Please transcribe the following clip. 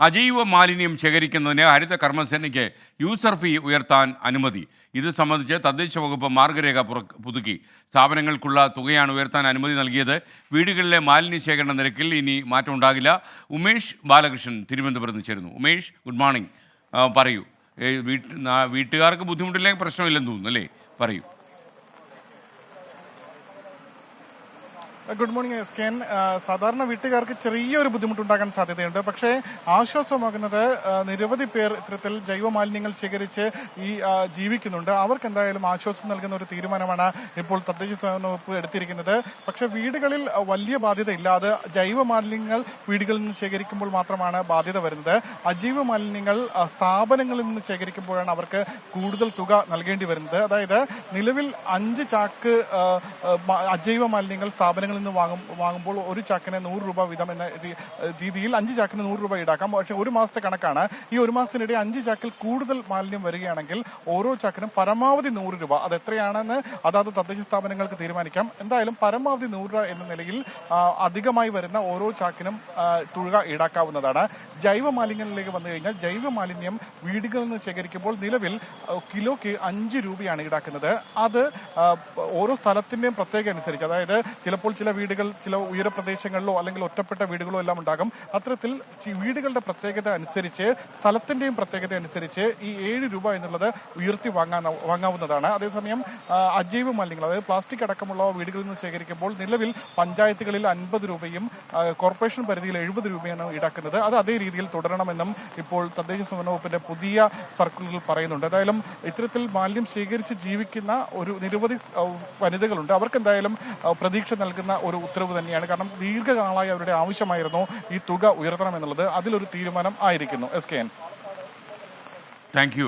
അജൈവ മാലിന്യം ശേഖരിക്കുന്നതിന് ഹരിത കർമ്മസേനയ്ക്ക് യൂസർ ഫീ ഉയർത്താൻ അനുമതി. ഇത് സംബന്ധിച്ച് തദ്ദേശ വകുപ്പ് മാർഗരേഖ പുതുക്കി. സ്ഥാപനങ്ങൾക്കുള്ള തുകയാണ് ഉയർത്താൻ അനുമതി നൽകിയത്. വീടുകളിലെ മാലിന്യ ശേഖരണ നിരക്കിൽ ഇനി മാറ്റം ഉണ്ടാകില്ല. ഉമേഷ് ബാലകൃഷ്ണൻ തിരുവനന്തപുരത്ത് ചേരുന്നു. ഉമേഷ് ഗുഡ് മോർണിംഗ് പറയൂ. വീട്ടുകാർക്ക് ബുദ്ധിമുട്ടില്ലെങ്കിൽ പ്രശ്നമില്ലെന്ന് തോന്നുന്നു അല്ലേ? പറയൂ. ഗുഡ് മോർണിംഗ് എസ് കെൻ സാധാരണ വീട്ടുകാർക്ക് ചെറിയൊരു ബുദ്ധിമുട്ടുണ്ടാകാൻ സാധ്യതയുണ്ട്. പക്ഷേ ആശ്വാസമാകുന്നത് ആ, നിരവധി പേർ ഇത്തരത്തിൽ ജൈവ മാലിന്യങ്ങൾ ശേഖരിച്ച് ഈ ജീവിക്കുന്നുണ്ട്. അവർക്ക് എന്തായാലും ആശ്വാസം നൽകുന്ന ഒരു തീരുമാനമാണ് ഇപ്പോൾ തദ്ദേശ സ്വയം വകുപ്പ് എടുത്തിരിക്കുന്നത്. പക്ഷേ വീടുകളിൽ വലിയ ബാധ്യത ഇല്ലാതെ ജൈവ മാലിന്യങ്ങൾ വീടുകളിൽ നിന്ന് ശേഖരിക്കുമ്പോൾ മാത്രമാണ് ബാധ്യത വരുന്നത്. അജൈവ മാലിന്യങ്ങൾ സ്ഥാപനങ്ങളിൽ നിന്ന് ശേഖരിക്കുമ്പോഴാണ് അവർക്ക് കൂടുതൽ തുക നൽകേണ്ടി വരുന്നത്. അതായത് നിലവിൽ അഞ്ച് ചാക്ക് അജൈവ മാലിന്യങ്ങൾ സ്ഥാപനങ്ങളിൽ നിന്ന് വാങ്ങും വാങ്ങുമ്പോൾ ഒരു ചാക്കിന് നൂറ് രൂപ വീതം എന്ന രീതിയിൽ അഞ്ച് ചാക്കിന് നൂറ് രൂപ ഈടാക്കാം. പക്ഷേ ഒരു മാസത്തെ കണക്കാണ്. ഈ ഒരു മാസത്തിനിടെ അഞ്ച് ചാക്കിൽ കൂടുതൽ മാലിന്യം വരികയാണെങ്കിൽ ഓരോ ചാക്കിനും പരമാവധി നൂറ് രൂപ. അത് എത്രയാണെന്ന് അതാത് തദ്ദേശ സ്ഥാപനങ്ങൾക്ക് തീരുമാനിക്കാം. എന്തായാലും പരമാവധി നൂറ് രൂപ എന്ന നിലയിൽ അധികമായി വരുന്ന ഓരോ ചാക്കിനും തുക ഈടാക്കാവുന്നതാണ്. ജൈവ മാലിന്യങ്ങളിലേക്ക് വന്നു കഴിഞ്ഞാൽ ജൈവ മാലിന്യം വീടുകളിൽ നിന്ന് ശേഖരിക്കുമ്പോൾ നിലവിൽ കിലോയ്ക്ക് അഞ്ച് രൂപയാണ് ഈടാക്കുന്നത്. അത് ഓരോ സ്ഥലത്തിന്റെയും പ്രത്യേക അനുസരിച്ച് അതായത് ചിലപ്പോൾ ചില വീടുകൾ ചില ഉയരപ്രദേശങ്ങളിലോ അല്ലെങ്കിൽ ഒറ്റപ്പെട്ട വീടുകളോ എല്ലാം ഉണ്ടാകും. അത്തരത്തിൽ വീടുകളുടെ പ്രത്യേകത അനുസരിച്ച് സ്ഥലത്തിന്റെയും പ്രത്യേകത അനുസരിച്ച് ഈ ഏഴ് രൂപ എന്നുള്ളത് ഉയർത്തി വാങ്ങാൻ വാങ്ങാവുന്നതാണ്. അതേസമയം അജൈവ മാലിന്യങ്ങൾ അതായത് പ്ലാസ്റ്റിക് അടക്കമുള്ള വീടുകളിൽ നിന്ന് ശേഖരിക്കുമ്പോൾ നിലവിൽ പഞ്ചായത്തുകളിൽ അൻപത് രൂപയും കോർപ്പറേഷൻ പരിധിയിൽ എഴുപത് രൂപയാണ് ഈടാക്കുന്നത്. അത് അതേ രീതിയിൽ തുടരണമെന്നും ഇപ്പോൾ തദ്ദേശ സ്വയംഭരണ വകുപ്പിന്റെ പുതിയ സർക്കുലറിൽ പറയുന്നുണ്ട്. എന്തായാലും ഇത്തരത്തിൽ മാലിന്യം ശേഖരിച്ച് ജീവിക്കുന്ന ഒരു നിരവധി വനിതകളുണ്ട്. അവർക്ക് എന്തായാലും പ്രതീക്ഷ നൽകുന്ന ഒരു ഉത്തരവ് തന്നെയാണ്. കാരണം ദീർഘകാലമായി അവരുടെ ആവശ്യമായിരുന്നു ഈ തുക ഉയർത്തണമെന്നുള്ളത് അതിലൊരു തീരുമാനം ആയിരിക്കുന്നു. S K N. താങ്ക്